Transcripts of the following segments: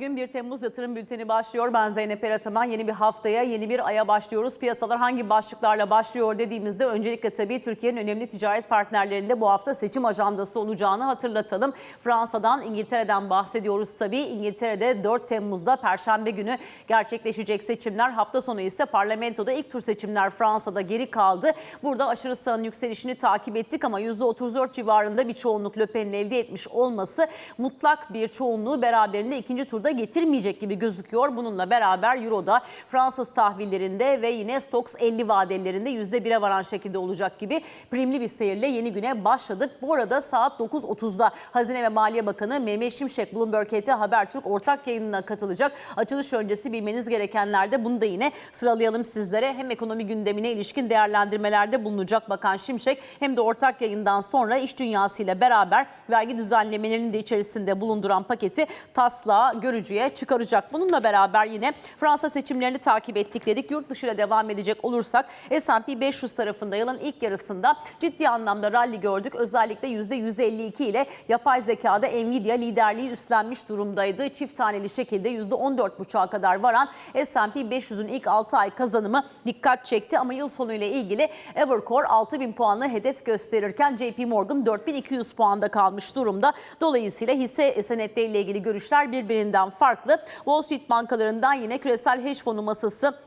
Bugün 1 Temmuz yatırım bülteni başlıyor. Ben Zeynep Erataman. Yeni bir haftaya, yeni bir aya başlıyoruz. Piyasalar hangi başlıklarla başlıyor dediğimizde öncelikle tabii Türkiye'nin önemli ticaret partnerlerinde bu hafta seçim ajandası olacağını hatırlatalım. Fransa'dan, İngiltere'den bahsediyoruz tabii. İngiltere'de 4 Temmuz'da Perşembe günü gerçekleşecek seçimler. Hafta sonu ise parlamentoda ilk tur seçimler Fransa'da geri kaldı. Burada aşırı sağın yükselişini takip ettik ama %34 civarında bir çoğunluk Le Pen'in elde etmiş olması mutlak bir çoğunluğu beraberinde ikinci turda getirmeyecek gibi gözüküyor. Bununla beraber Euro'da Fransız tahvillerinde ve yine Stoxx 50 vadelerinde %1'e varan şekilde olacak gibi primli bir seyirle yeni güne başladık. Bu arada saat 9.30'da Hazine ve Maliye Bakanı Mehmet Şimşek Bloomberg HT Habertürk ortak yayınına katılacak. Açılış öncesi bilmeniz gerekenler de bunu da yine sıralayalım sizlere. Hem ekonomi gündemine ilişkin değerlendirmelerde bulunacak Bakan Şimşek hem de ortak yayından sonra iş dünyasıyla beraber vergi düzenlemelerinin de içerisinde bulunduran paketi taslağı görücüye çıkaracak. Bununla beraber yine Fransa seçimlerini takip ettik dedik. Yurt dışıyla devam edecek olursak S&P 500 tarafında yılın ilk yarısında ciddi anlamda rally gördük. Özellikle %152 ile yapay zekada Nvidia liderliği üstlenmiş durumdaydı. Çift taneli şekilde %14,5'a kadar varan S&P 500'ün ilk 6 ay kazanımı dikkat çekti. Ama yıl sonu ile ilgili Evercore 6000 puanlı hedef gösterirken JP Morgan 4200 puanda kalmış durumda. Dolayısıyla hisse senetleriyle ilgili görüşler birbirinden farklı. Wall Street bankalarından yine küresel hedge fonu masası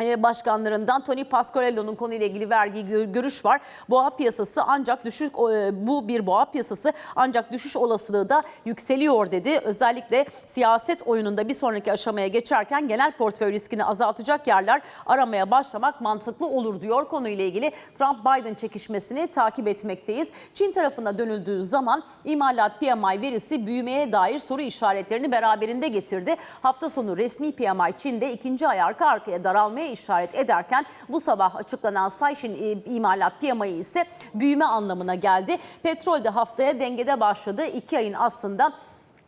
başkanlarından Tony Pasquarello'nun konuyla ilgili gö- görüş var. Boğa piyasası ancak düşük e, bu bir boğa piyasası ancak düşüş olasılığı da yükseliyor dedi. Özellikle siyaset oyununda bir sonraki aşamaya geçerken genel portföy riskini azaltacak yerler aramaya başlamak mantıklı olur diyor. Konuyla ilgili Trump-Biden çekişmesini takip etmekteyiz. Çin tarafına dönüldüğü zaman imalat PMI verisi büyümeye dair soru işaretlerini beraberinde getirdi. Hafta sonu resmi PMI Çin'de ikinci ay arka arkaya daralmaya işaret ederken bu sabah açıklanan Sayşin e, imalat PMI ise büyüme anlamına geldi. Petrol de haftaya dengede başladı. İki ayın aslında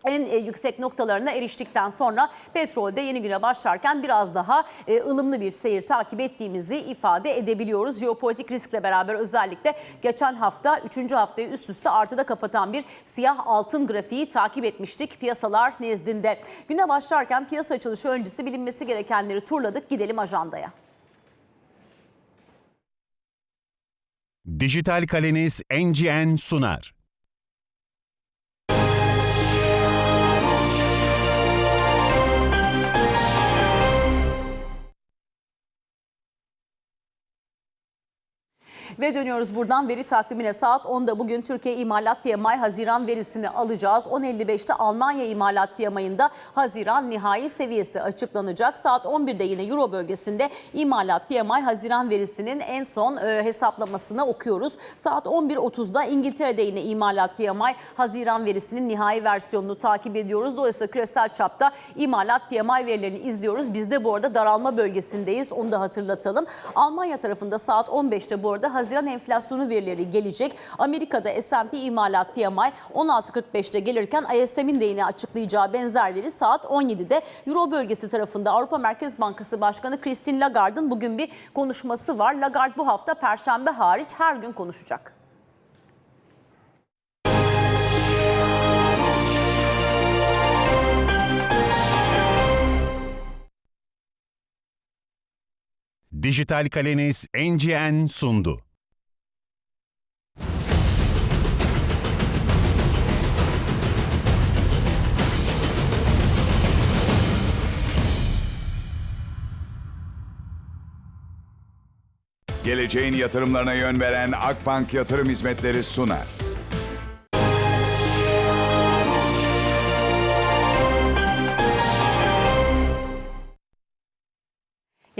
en e, yüksek noktalarına eriştikten sonra petrolde yeni güne başlarken biraz daha e, ılımlı bir seyir takip ettiğimizi ifade edebiliyoruz. Jeopolitik riskle beraber özellikle geçen hafta 3. haftayı üst üste artıda kapatan bir siyah altın grafiği takip etmiştik piyasalar nezdinde. Güne başlarken piyasa açılışı öncesi bilinmesi gerekenleri turladık. Gidelim ajandaya. Dijital kaleniz NGN sunar. Ve dönüyoruz buradan veri takvimine saat 10'da bugün Türkiye İmalat PMI Haziran verisini alacağız. 10.55'te Almanya İmalat PMI'ında Haziran nihai seviyesi açıklanacak. Saat 11'de yine Euro bölgesinde İmalat PMI Haziran verisinin en son e, hesaplamasını okuyoruz. Saat 11.30'da İngiltere'de yine İmalat PMI Haziran verisinin nihai versiyonunu takip ediyoruz. Dolayısıyla küresel çapta İmalat PMI verilerini izliyoruz. Biz de bu arada daralma bölgesindeyiz. Onu da hatırlatalım. Almanya tarafında saat 15'te bu arada Haziran enflasyonu verileri gelecek. Amerika'da S&P imalat PMI 16.45'te gelirken ISM'in de yine açıklayacağı benzer veri saat 17'de Euro bölgesi tarafında Avrupa Merkez Bankası Başkanı Christine Lagarde'ın bugün bir konuşması var. Lagarde bu hafta Perşembe hariç her gün konuşacak. Dijital kaleniz NGN sundu. Geleceğin yatırımlarına yön veren Akbank Yatırım Hizmetleri sunar.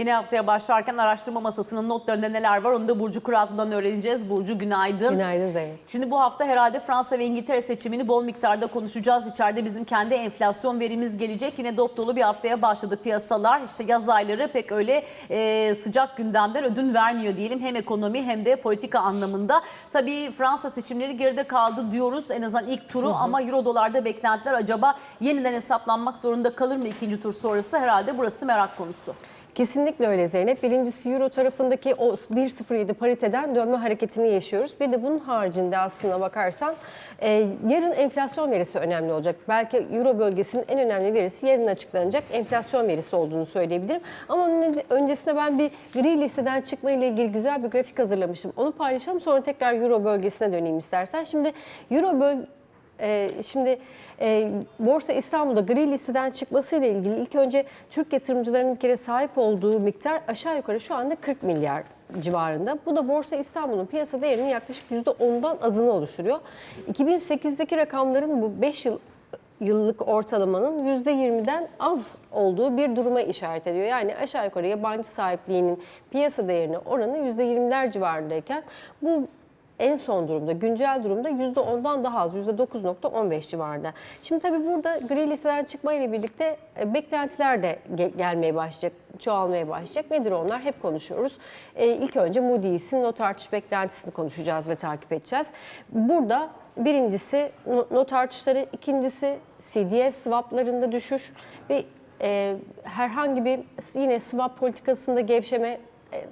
Yeni haftaya başlarken araştırma masasının notlarında neler var onu da Burcu Kuratlı'dan öğreneceğiz. Burcu günaydın. Günaydın Zeynep. Şimdi bu hafta herhalde Fransa ve İngiltere seçimini bol miktarda konuşacağız. İçeride bizim kendi enflasyon verimiz gelecek. Yine dop dolu bir haftaya başladı piyasalar. İşte yaz ayları pek öyle e, sıcak gündemden ödün vermiyor diyelim. Hem ekonomi hem de politika anlamında. Tabii Fransa seçimleri geride kaldı diyoruz. En azından ilk turu ama euro dolarda beklentiler acaba yeniden hesaplanmak zorunda kalır mı ikinci tur sonrası? Herhalde burası merak konusu. Kesinlikle Kesinlikle öyle Zeynep. Birincisi Euro tarafındaki o 1.07 pariteden dönme hareketini yaşıyoruz. Bir de bunun haricinde aslına bakarsan e, yarın enflasyon verisi önemli olacak. Belki Euro bölgesinin en önemli verisi yarın açıklanacak enflasyon verisi olduğunu söyleyebilirim. Ama onun önce- öncesinde ben bir gri listeden çıkma ile ilgili güzel bir grafik hazırlamıştım. Onu paylaşalım sonra tekrar Euro bölgesine döneyim istersen. Şimdi Euro böl ee, şimdi e, Borsa İstanbul'da gri listeden çıkmasıyla ilgili ilk önce Türk yatırımcılarının bir kere sahip olduğu miktar aşağı yukarı şu anda 40 milyar civarında. Bu da Borsa İstanbul'un piyasa değerinin yaklaşık %10'dan azını oluşturuyor. 2008'deki rakamların bu 5 yıl yıllık ortalamanın %20'den az olduğu bir duruma işaret ediyor. Yani aşağı yukarı yabancı sahipliğinin piyasa değerine oranı %20'ler civarındayken bu en son durumda, güncel durumda %10'dan daha az, %9.15 civarında. Şimdi tabii burada gri listeden çıkma ile birlikte e, beklentiler de ge- gelmeye başlayacak, çoğalmaya başlayacak. Nedir onlar? Hep konuşuyoruz. E, ilk önce Moody's'in not artış beklentisini konuşacağız ve takip edeceğiz. Burada birincisi no- not artışları, ikincisi CDS swaplarında düşüş ve e, herhangi bir yine swap politikasında gevşeme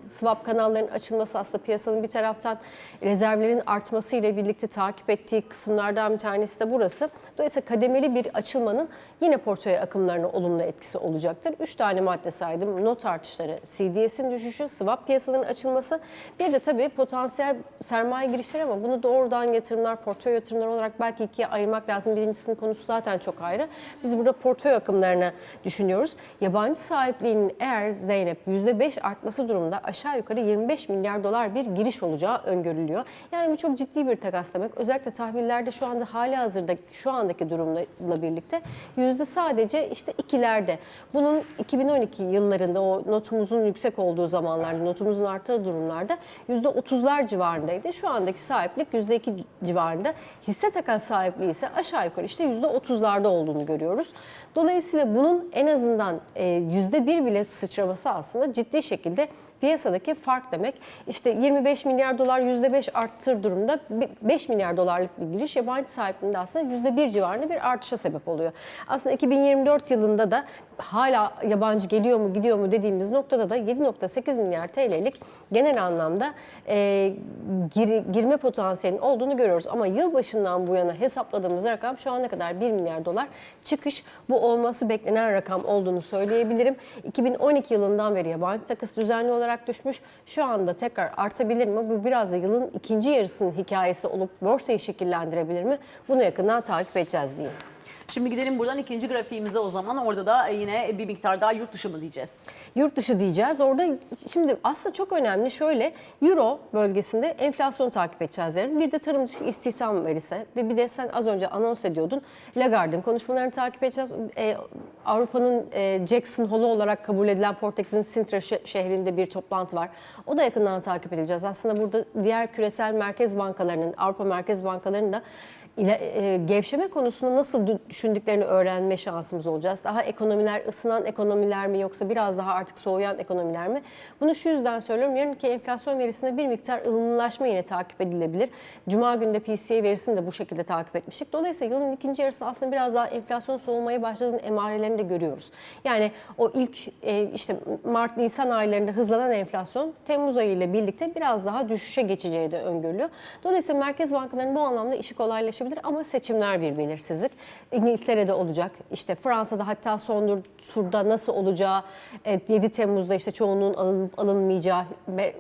swap kanallarının açılması aslında piyasanın bir taraftan rezervlerin artması ile birlikte takip ettiği kısımlardan bir tanesi de burası. Dolayısıyla kademeli bir açılmanın yine portföy akımlarına olumlu etkisi olacaktır. Üç tane madde saydım. Not artışları, CDS'in düşüşü, swap piyasalarının açılması. Bir de tabii potansiyel sermaye girişleri ama bunu doğrudan yatırımlar, portföy yatırımları olarak belki ikiye ayırmak lazım. Birincisinin konusu zaten çok ayrı. Biz burada portföy akımlarını düşünüyoruz. Yabancı sahipliğinin eğer Zeynep %5 artması durumunda aşağı yukarı 25 milyar dolar bir giriş olacağı öngörülüyor. Yani bu çok ciddi bir takas demek. Özellikle tahvillerde şu anda hali hazırda şu andaki durumla birlikte yüzde sadece işte ikilerde. Bunun 2012 yıllarında o notumuzun yüksek olduğu zamanlarda, notumuzun arttığı durumlarda yüzde 30'lar civarındaydı. Şu andaki sahiplik yüzde 2 civarında. Hisse takas sahipliği ise aşağı yukarı işte yüzde 30'larda olduğunu görüyoruz. Dolayısıyla bunun en azından e, yüzde bir bile sıçraması aslında ciddi şekilde piyasadaki fark demek. İşte 25 milyar dolar %5 arttır durumda 5 milyar dolarlık bir giriş yabancı sahipliğinde aslında %1 civarında bir artışa sebep oluyor. Aslında 2024 yılında da hala yabancı geliyor mu gidiyor mu dediğimiz noktada da 7.8 milyar TL'lik genel anlamda e, gir- girme potansiyelinin olduğunu görüyoruz. Ama yılbaşından bu yana hesapladığımız rakam şu ana kadar 1 milyar dolar çıkış. Bu olması beklenen rakam olduğunu söyleyebilirim. 2012 yılından beri yabancı takası düzenli olarak düşmüş. Şu anda tekrar artabilir mi? Bu biraz da yılın ikinci yarısının hikayesi olup borsayı şekillendirebilir mi? Bunu yakından takip edeceğiz diyeyim. Şimdi gidelim buradan ikinci grafiğimize o zaman. Orada da yine bir miktar daha yurt dışı mı diyeceğiz? Yurt dışı diyeceğiz. Orada şimdi aslında çok önemli şöyle Euro bölgesinde enflasyonu takip edeceğiz yarın. Bir de tarım istihdam verisi ve bir de sen az önce anons ediyordun. Lagarde'ın konuşmalarını takip edeceğiz. Ee, Avrupa'nın e, Jackson Hole olarak kabul edilen Portekiz'in Sintra şe- şehrinde bir toplantı var. O da yakından takip edileceğiz. Aslında burada diğer küresel merkez bankalarının, Avrupa merkez bankalarının da e, gevşeme konusunu nasıl dü- düşündüklerini öğrenme şansımız olacağız. Daha ekonomiler ısınan ekonomiler mi yoksa biraz daha artık soğuyan ekonomiler mi? Bunu şu yüzden söylüyorum. Yarınki enflasyon verisinde bir miktar ılımlılaşma yine takip edilebilir. Cuma günde PCE verisini de bu şekilde takip etmiştik. Dolayısıyla yılın ikinci yarısında aslında biraz daha enflasyon soğumaya başladığının emarelerini de görüyoruz. Yani o ilk e, işte Mart-Nisan aylarında hızlanan enflasyon Temmuz ayı ile birlikte biraz daha düşüşe geçeceği de öngörülüyor. Dolayısıyla merkez bankalarının bu anlamda işi kolaylaşabilir ama seçimler bir belirsizlik. İngiltere'de olacak, işte Fransa'da hatta son turda nasıl olacağı, evet, 7 Temmuz'da işte çoğunluğun alınıp alınmayacağı,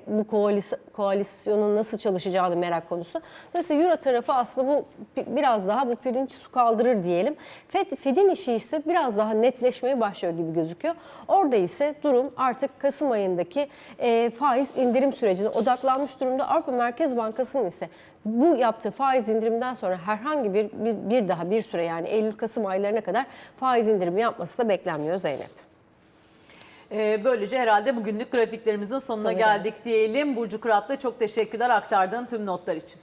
bu koalis- koalisyonun nasıl çalışacağı da merak konusu. Dolayısıyla Euro tarafı aslında bu bi- biraz daha bu pirinç su kaldırır diyelim. Fed, Fed'in işi ise biraz daha netleşmeye başlıyor gibi gözüküyor. Orada ise durum artık Kasım ayındaki e, faiz indirim sürecine odaklanmış durumda. Avrupa Merkez Bankası'nın ise bu yaptığı faiz indirimden sonra herhangi bir, bir, bir daha bir süre yani Eylül-Kasım aylarına kadar faiz indirimi yapması da beklenmiyor Zeynep. Ee, böylece herhalde bugünlük grafiklerimizin sonuna Sonuna geldik diyelim. Burcu Kıratlı çok teşekkürler aktardığın tüm notlar için.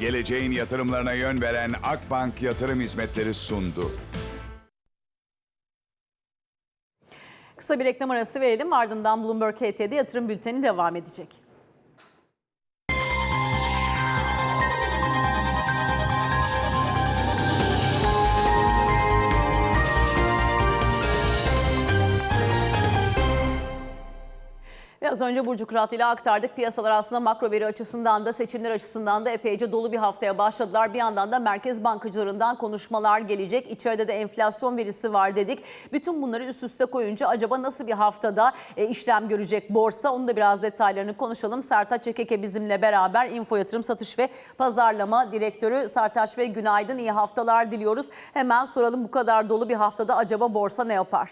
Geleceğin yatırımlarına yön veren Akbank Yatırım Hizmetleri sundu. Kısa bir reklam arası verelim ardından Bloomberg HT'de yatırım bülteni devam edecek. Biraz önce Burcu Kıratlı ile aktardık. Piyasalar aslında makro veri açısından da seçimler açısından da epeyce dolu bir haftaya başladılar. Bir yandan da merkez bankacılarından konuşmalar gelecek. İçeride de enflasyon verisi var dedik. Bütün bunları üst üste koyunca acaba nasıl bir haftada e, işlem görecek borsa? Onun da biraz detaylarını konuşalım. Sertaç Çekeke bizimle beraber Info Yatırım Satış ve Pazarlama Direktörü Sertaç Bey günaydın. iyi haftalar diliyoruz. Hemen soralım bu kadar dolu bir haftada acaba borsa ne yapar?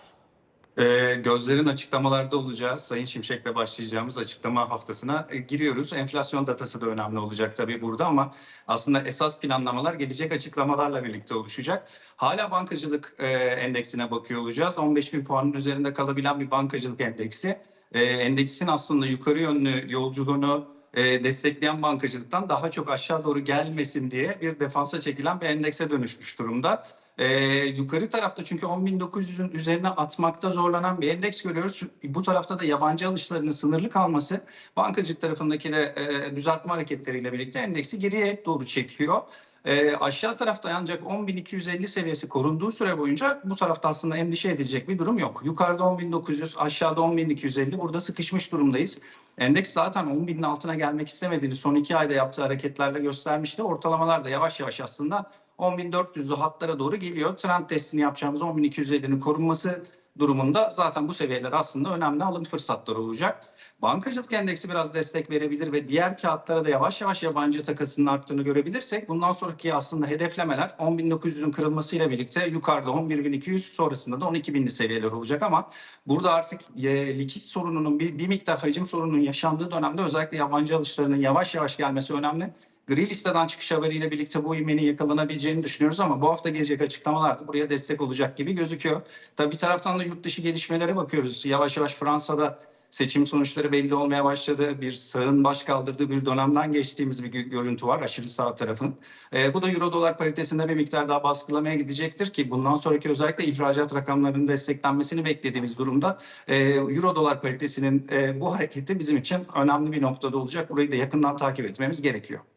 Ee, gözlerin açıklamalarda olacağı Sayın Şimşek'le başlayacağımız açıklama haftasına e, giriyoruz. Enflasyon datası da önemli olacak tabii burada ama aslında esas planlamalar gelecek açıklamalarla birlikte oluşacak. Hala bankacılık e, endeksine bakıyor olacağız. 15 bin puanın üzerinde kalabilen bir bankacılık endeksi. E, endeksin aslında yukarı yönlü yolculuğunu e, destekleyen bankacılıktan daha çok aşağı doğru gelmesin diye bir defansa çekilen bir endekse dönüşmüş durumda. Ee, yukarı tarafta çünkü 10.900'ün üzerine atmakta zorlanan bir endeks görüyoruz. Şu- Bu tarafta da yabancı alışlarının sınırlı kalması bankacılık tarafındaki de e, düzeltme hareketleriyle birlikte endeksi geriye doğru çekiyor. Ee, aşağı tarafta ancak 10.250 seviyesi korunduğu süre boyunca bu tarafta aslında endişe edilecek bir durum yok. Yukarıda 10.900, aşağıda 10.250 burada sıkışmış durumdayız. Endeks zaten 10.000'in altına gelmek istemediğini son iki ayda yaptığı hareketlerle göstermişti. Ortalamalar da yavaş yavaş aslında 10.400'lü hatlara doğru geliyor. Trend testini yapacağımız 10.250'nin korunması durumunda zaten bu seviyeler aslında önemli alım fırsatları olacak. Bankacılık endeksi biraz destek verebilir ve diğer kağıtlara da yavaş yavaş yabancı takasının arttığını görebilirsek bundan sonraki aslında hedeflemeler 10.900'ün kırılmasıyla birlikte yukarıda 11.200 sonrasında da 12.000'li seviyeler olacak ama burada artık e, likit sorununun bir, bir miktar hacim sorununun yaşandığı dönemde özellikle yabancı alışlarının yavaş yavaş gelmesi önemli. Gri listeden çıkış haberiyle birlikte bu ivmenin yakalanabileceğini düşünüyoruz ama bu hafta gelecek açıklamalar da buraya destek olacak gibi gözüküyor. Tabii bir taraftan da yurt dışı gelişmelere bakıyoruz. Yavaş yavaş Fransa'da seçim sonuçları belli olmaya başladı. Bir sağın baş kaldırdığı bir dönemden geçtiğimiz bir gö- görüntü var aşırı sağ tarafın. Ee, bu da euro dolar paritesinde bir miktar daha baskılamaya gidecektir ki bundan sonraki özellikle ihracat rakamlarının desteklenmesini beklediğimiz durumda e, euro dolar paritesinin e, bu hareketi bizim için önemli bir noktada olacak. Burayı da yakından takip etmemiz gerekiyor.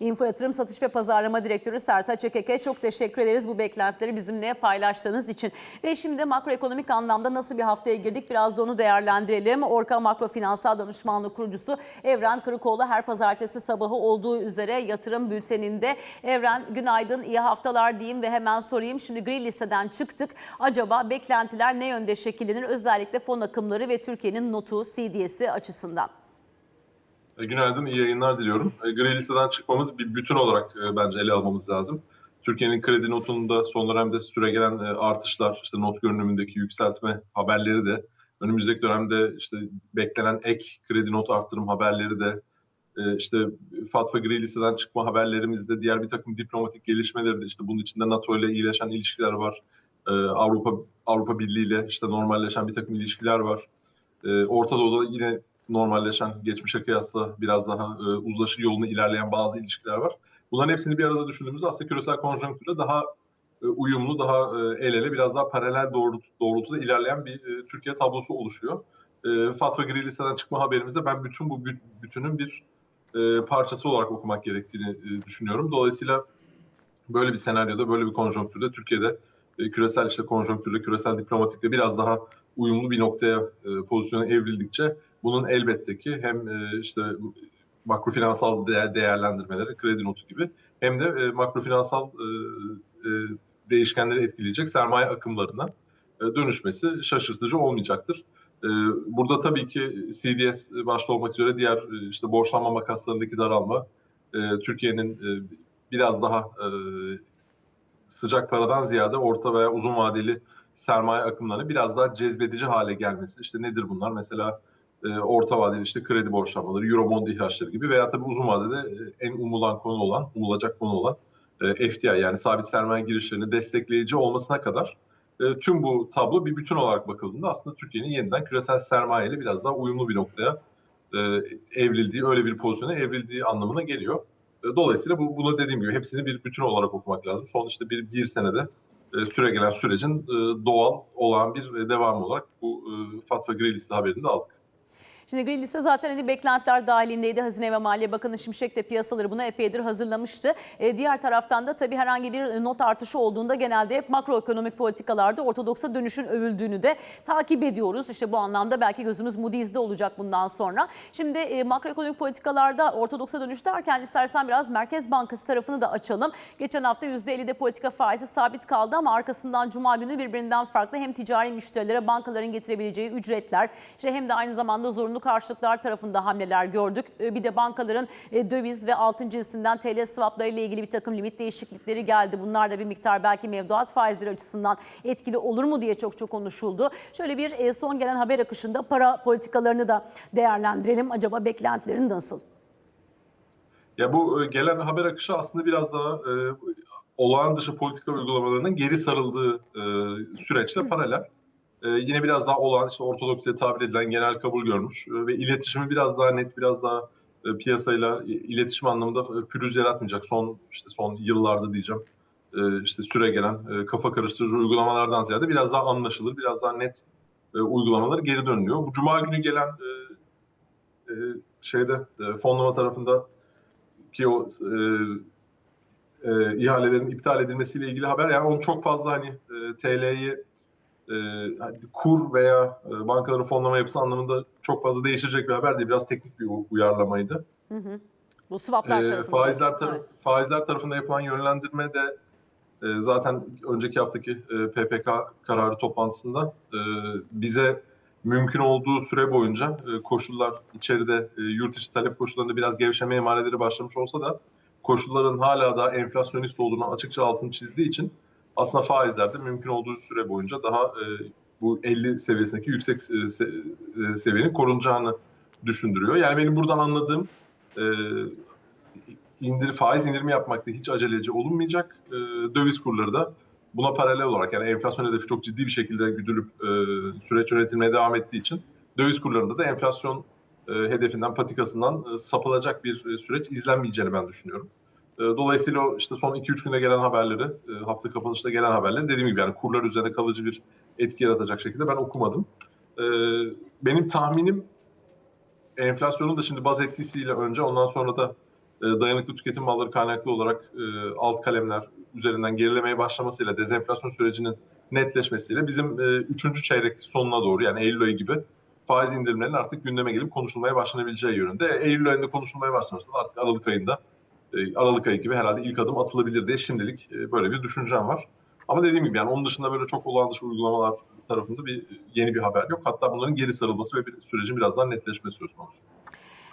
Info Yatırım Satış ve Pazarlama Direktörü Sertaç Ekeke çok teşekkür ederiz bu beklentileri bizimle paylaştığınız için. Ve şimdi makroekonomik anlamda nasıl bir haftaya girdik biraz da onu değerlendirelim. Orka Makro Finansal Danışmanlığı kurucusu Evren Kırıkoğlu her pazartesi sabahı olduğu üzere yatırım bülteninde. Evren günaydın iyi haftalar diyeyim ve hemen sorayım. Şimdi gri listeden çıktık. Acaba beklentiler ne yönde şekillenir özellikle fon akımları ve Türkiye'nin notu CDS'i açısından? E, Günaydın, iyi yayınlar diliyorum. E, Gri listeden çıkmamız bir bütün olarak e, bence ele almamız lazım. Türkiye'nin kredi notunda son dönemde süregelen e, artışlar, işte not görünümündeki yükseltme haberleri de, önümüzdeki dönemde işte beklenen ek kredi not arttırım haberleri de, e, işte Fatfa Gri listeden çıkma haberlerimizde diğer bir takım diplomatik gelişmeleri de, işte bunun içinde NATO ile iyileşen ilişkiler var. Avrupa Avrupa Birliği ile işte normalleşen bir takım ilişkiler var. Orta Doğu'da yine normalleşen, geçmişe kıyasla biraz daha e, uzlaşı yolunu ilerleyen bazı ilişkiler var. Bunların hepsini bir arada düşündüğümüzde aslında küresel konjonktürde daha e, uyumlu, daha e, el ele, biraz daha paralel doğrult, doğrultuda ilerleyen bir e, Türkiye tablosu oluşuyor. E, Fatva Gri listeden çıkma haberimizde ben bütün bu büt- bütünün bir e, parçası olarak okumak gerektiğini e, düşünüyorum. Dolayısıyla böyle bir senaryoda, böyle bir konjonktürde Türkiye'de e, küresel işte konjonktürle, küresel diplomatikle biraz daha uyumlu bir noktaya e, pozisyona evrildikçe bunun elbette ki hem e, işte makrofinansal değer, değerlendirmeleri, kredi notu gibi hem de e, makrofinansal e, değişkenleri etkileyecek sermaye akımlarına dönüşmesi şaşırtıcı olmayacaktır. Burada tabii ki CDS başta olmak üzere diğer işte borçlanma makaslarındaki daralma, Türkiye'nin biraz daha sıcak paradan ziyade orta veya uzun vadeli sermaye akımlarını biraz daha cezbedici hale gelmesi. İşte nedir bunlar? Mesela e, orta vadeli işte kredi borçlanmaları, Eurobond ihraçları gibi veya tabii uzun vadede e, en umulan konu olan, umulacak konu olan e, FDI yani sabit sermaye girişlerini destekleyici olmasına kadar e, tüm bu tablo bir bütün olarak bakıldığında aslında Türkiye'nin yeniden küresel sermaye ile biraz daha uyumlu bir noktaya e, evrildiği, öyle bir pozisyona evrildiği anlamına geliyor. Dolayısıyla bu, bunu dediğim gibi hepsini bir bütün olarak okumak lazım. Son işte bir, bir senede e, süre gelen sürecin doğal olan bir devamı olarak bu e, Fatva Gri liste haberini de aldık. Şimdi Green Liste zaten hani beklentiler dahilindeydi. Hazine ve Maliye Bakanı Şimşek de piyasaları buna epeydir hazırlamıştı. E, diğer taraftan da tabii herhangi bir not artışı olduğunda genelde hep makroekonomik politikalarda ortodoksa dönüşün övüldüğünü de takip ediyoruz. İşte bu anlamda belki gözümüz Moody's'de olacak bundan sonra. Şimdi e, makroekonomik politikalarda ortodoksa dönüş derken istersen biraz Merkez Bankası tarafını da açalım. Geçen hafta %50'de politika faizi sabit kaldı ama arkasından Cuma günü birbirinden farklı hem ticari müşterilere bankaların getirebileceği ücretler işte hem de aynı zamanda zorunlu karşılıklar tarafında hamleler gördük. E, Bir de bankaların e, döviz ve altın cinsinden TL swapları ile ilgili bir takım limit değişiklikleri geldi. Bunlar da bir miktar belki mevduat faizleri açısından etkili olur mu diye çok çok konuşuldu. Şöyle bir e, son gelen haber akışında para politikalarını da değerlendirelim. Acaba beklentilerin nasıl? Ya bu e, gelen haber akışı aslında biraz daha e, olağan dışı politika uygulamalarının geri sarıldığı e, süreçle paralel. E, yine biraz daha olağan işte ortodoks diye tabir edilen genel kabul görmüş e, ve iletişimi biraz daha net, biraz daha e, piyasayla iletişim anlamında e, pürüz yaratmayacak. Son işte son yıllarda diyeceğim. E, işte süre gelen e, kafa karıştırıcı uygulamalardan ziyade biraz daha anlaşılır, biraz daha net uygulamalar geri dönülüyor. Bu cuma günü gelen şeyde fonlama tarafında ki o e, e, ihalelerin iptal edilmesiyle ilgili haber yani onu çok fazla hani e, TL'yi e, hani kur veya e, bankaların fonlama yapısı anlamında çok fazla değişecek bir haber değil. Biraz teknik bir uyarlamaydı. Bu swaplar E, tarafında. faizler, Evet. faizler tarafında yapılan yönlendirme de e, zaten önceki haftaki e, PPK kararı toplantısında e, bize mümkün olduğu süre boyunca e, koşullar içeride e, yurt içi talep koşullarında biraz gevşeme emareleri başlamış olsa da koşulların hala da enflasyonist olduğunu açıkça altını çizdiği için aslında faizlerde mümkün olduğu süre boyunca daha e, bu 50 seviyesindeki yüksek e, e, seviyenin korunacağını düşündürüyor. Yani benim buradan anladığım indir, faiz indirimi yapmakta hiç aceleci olunmayacak. Döviz kurları da buna paralel olarak yani enflasyon hedefi çok ciddi bir şekilde güdülüp süreç yönetilmeye devam ettiği için döviz kurlarında da enflasyon hedefinden, patikasından e, sapılacak bir süreç izlenmeyeceğini ben düşünüyorum. E, dolayısıyla işte son 2-3 günde gelen haberleri, e, hafta kapanışta gelen haberleri dediğim gibi yani kurlar üzerine kalıcı bir etki yaratacak şekilde ben okumadım. E, benim tahminim enflasyonun da şimdi baz etkisiyle önce ondan sonra da dayanıklı tüketim malları kaynaklı olarak alt kalemler üzerinden gerilemeye başlamasıyla dezenflasyon sürecinin netleşmesiyle bizim e, üçüncü çeyrek sonuna doğru yani Eylül ayı gibi faiz indirimlerinin artık gündeme gelip konuşulmaya başlanabileceği yönünde. Eylül ayında konuşulmaya başlanırsa artık Aralık ayında e, Aralık ayı gibi herhalde ilk adım atılabilir diye şimdilik e, böyle bir düşüncem var. Ama dediğim gibi yani onun dışında böyle çok olağan dışı uygulamalar tarafında bir yeni bir haber yok. Hatta bunların geri sarılması ve bir sürecin biraz daha netleşmesi söz konusu.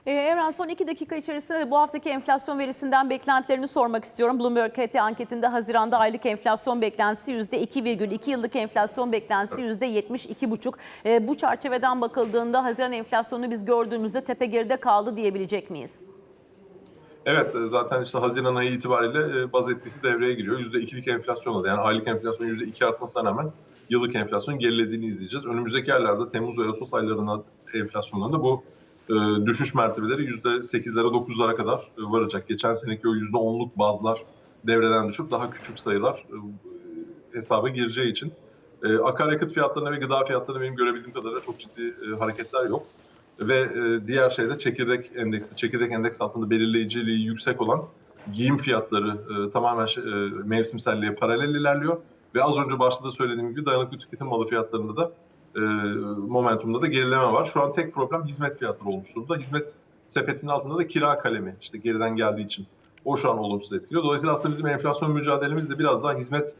Ee, Evren son iki dakika içerisinde de bu haftaki enflasyon verisinden beklentilerini sormak istiyorum. Bloomberg KT anketinde Haziran'da aylık enflasyon beklentisi %2,2 yıllık enflasyon beklentisi %72,5. Ee, bu çerçeveden bakıldığında Haziran enflasyonu biz gördüğümüzde tepe geride kaldı diyebilecek miyiz? Evet e, zaten işte Haziran ayı itibariyle e, baz etkisi devreye giriyor. %2'lik enflasyon oldu. Yani aylık enflasyon %2 artmasına rağmen yıllık enflasyon gerilediğini izleyeceğiz. Önümüzdeki aylarda Temmuz ve Ağustos aylarında enflasyonlarında bu e, düşüş mertebeleri %8'lere 9'lara kadar e, varacak. Geçen seneki o %10'luk bazlar devreden düşüp daha küçük sayılar e, hesaba gireceği için e, akaryakıt fiyatlarına ve gıda fiyatlarına benim görebildiğim kadarıyla çok ciddi e, hareketler yok. Ve e, diğer şeyde çekirdek endeksi, çekirdek endeks altında belirleyiciliği yüksek olan giyim fiyatları e, tamamen şey, e, mevsimselliğe paralel ilerliyor. Ve az önce başta da söylediğim gibi dayanıklı tüketim malı fiyatlarında da momentumda da gerileme var. Şu an tek problem hizmet fiyatları olmuş durumda. Hizmet sepetinin altında da kira kalemi işte geriden geldiği için o şu an olumsuz etkiliyor. Dolayısıyla aslında bizim enflasyon mücadelemiz de biraz daha hizmet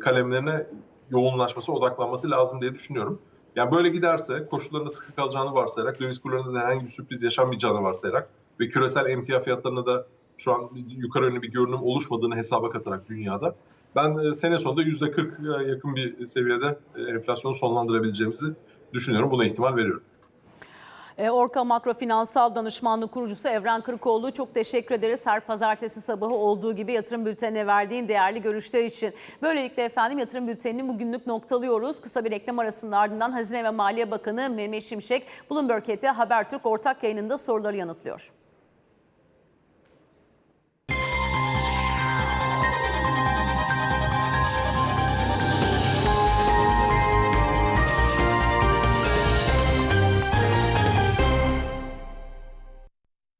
kalemlerine yoğunlaşması, odaklanması lazım diye düşünüyorum. Yani böyle giderse koşullarında sıkı kalacağını varsayarak, döviz kurlarında da herhangi bir sürpriz yaşanmayacağını varsayarak ve küresel emtia fiyatlarında da şu an yukarı yönlü bir görünüm oluşmadığını hesaba katarak dünyada ben e, sene sonunda %40'a yakın bir seviyede e, enflasyonu sonlandırabileceğimizi düşünüyorum. Buna ihtimal veriyorum. Ee, Orka Makro Finansal Danışmanlık kurucusu Evren Kırıkoğlu çok teşekkür ederiz. Her pazartesi sabahı olduğu gibi yatırım bültenine verdiğin değerli görüşler için. Böylelikle efendim yatırım bültenini bugünlük noktalıyoruz. Kısa bir reklam arasının ardından Hazine ve Maliye Bakanı Mehmet Şimşek Bloomberg Habertürk ortak yayınında soruları yanıtlıyor.